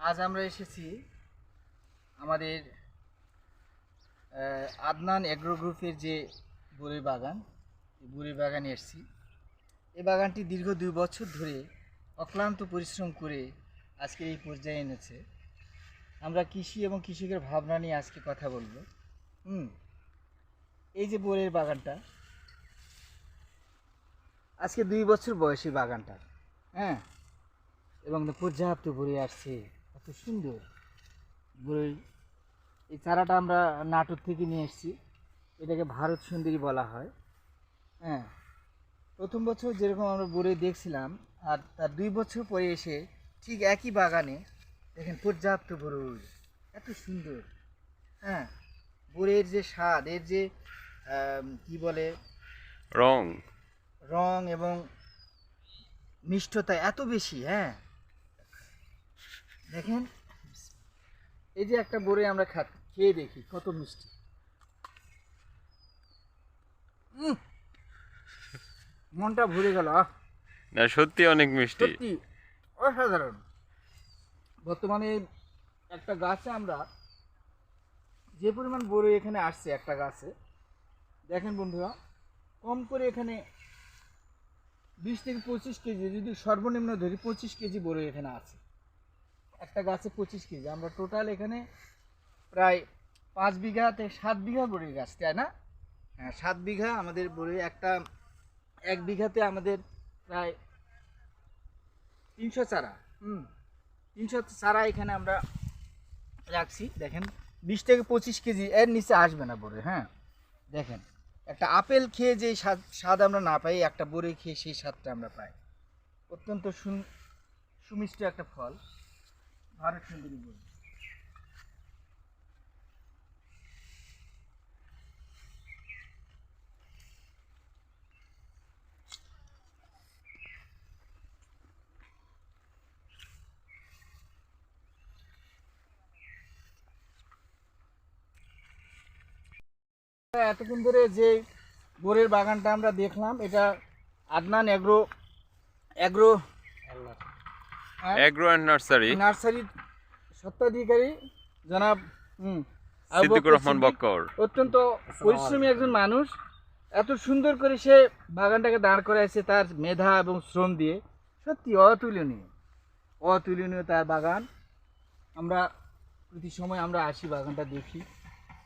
আজ আমরা এসেছি আমাদের আদনান এগ্রো গ্রুপের যে বড়ি বাগান বড়ি বাগানে এসেছি। এই বাগানটি দীর্ঘ দুই বছর ধরে অক্লান্ত পরিশ্রম করে আজকে এই পর্যায়ে এনেছে। আমরা কৃষি এবং কৃষকের ভাবনা নিয়ে আজকে কথা বলব। হুম, এই যে বরের বাগানটা, আজকে দুই বছর বয়সী বাগানটা হ্যাঁ এবং পর্যাপ্ত ভরে আসছে। এত সুন্দর। বই এই চারাটা আমরা নাটোর থেকে নিয়ে এসেছি। এটাকে ভারত সুন্দরী বলা হয়। হ্যাঁ। প্রথম বছর যেরকম আমরা বড়ে দেখছিলাম আর তার দুই বছর পরে এসে ঠিক একই বাগানে দেখেন পর্যাপ্ত বরুই এত সুন্দর। হ্যাঁ। বড়ের যে স্বাদ এর যে কি বলে? রং। রং এবং মিষ্টতা এত বেশি হ্যাঁ। দেখেন। এই যে একটা বড়ে আমরা খা খেয়ে দেখি কত মিষ্টি। মনটা ভরে গেল আহ, না সত্যি অনেক মিষ্টি। সত্যি অসাধারণ। বর্তমানে একটা গাছে আমরা যে পরিমাণ বড়ি এখানে আসছে একটা গাছে দেখেন বন্ধুরা কম করে এখানে বিশ থেকে পঁচিশ কেজি যদি সর্বনিম্ন ধরি পঁচিশ কেজি বড়ি এখানে আছে। একটা গাছে পঁচিশ কেজি। আমরা টোটাল এখানে প্রায় পাঁচ বিঘা থেকে সাত বিঘা বড়ির গাছ, তাই না? হ্যাঁ সাত বিঘা আমাদের বড়ি, একটা এক বিঘাতে আমাদের প্রায় তিনশো চারা। হুম, তিনশো চারা এখানে আমরা রাখছি। দেখেন, বিশ থেকে পঁচিশ কেজি এর নিচে আসবে না বড়ে হ্যাঁ? দেখেন, একটা আপেল খেয়ে যে স্বাদ স্বাদ আমরা না পাই, একটা বড়ে খেয়ে সেই স্বাদটা আমরা পাই। অত্যন্ত সুমিষ্ট একটা ফল। ভারত সুন্দরী বড়ি এতক্ষণ ধরে যে বোরের বাগানটা আমরা দেখলাম এটা আদনান এগ্রো এগ্রো হ্যাঁ, এগ্রো অ্যান্ড নার্সারি নার্সারির সত্ত্বাধিকারী জনাব আবু সিদ্দিকুর বকর রহমান বক্কর। অত্যন্ত পরিশ্রমী একজন মানুষ। এত সুন্দর করে সে বাগানটাকে দাঁড় করাইছে তার মেধা এবং শ্রম দিয়ে। সত্যি অতুলনীয়। অতুলনীয় তার বাগান। আমরা প্রতি সময় আমরা আসি বাগানটা দেখি।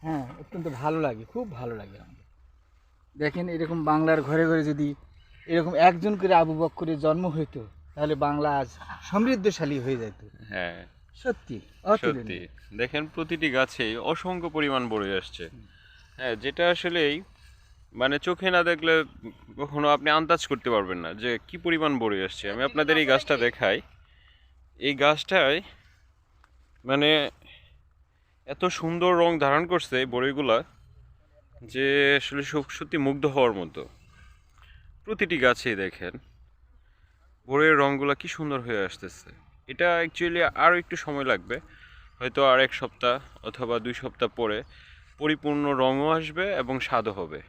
হ্যাঁ অত্যন্ত ভালো লাগে খুব ভালো লাগে আমাদের। দেখেন এরকম বাংলার ঘরে ঘরে যদি এরকম একজন করে আবু বক্করের জন্ম হইতো তাহলে বাংলা আজ সমৃদ্ধশালী হয়ে যেত হ্যাঁ। সত্যি সত্যি। দেখেন প্রতিটি গাছেই অসংখ্য পরিমাণ বড়ি আসছে। হ্যাঁ যেটা আসলেই মানে চোখে না দেখলে কখনো আপনি আন্দাজ করতে পারবেন না যে কি পরিমাণ বড়ি আসছে। আমি আপনাদের এই গাছটা দেখাই। এই গাছটায় মানে এত সুন্দর রং ধারণ করছে বড়িগুলা যে আসলে সত্যি মুগ্ধ হওয়ার মতো। প্রতিটি গাছেই দেখেন। বড়ির রঙগুলো কি সুন্দর হয়ে আসতেছে। এটা অ্যাকচুয়ালি আরও একটু সময় লাগবে। হয়তো আর এক সপ্তাহ অথবা দুই সপ্তাহ পরে পরিপূর্ণ রঙও আসবে এবং স্বাদও হবে।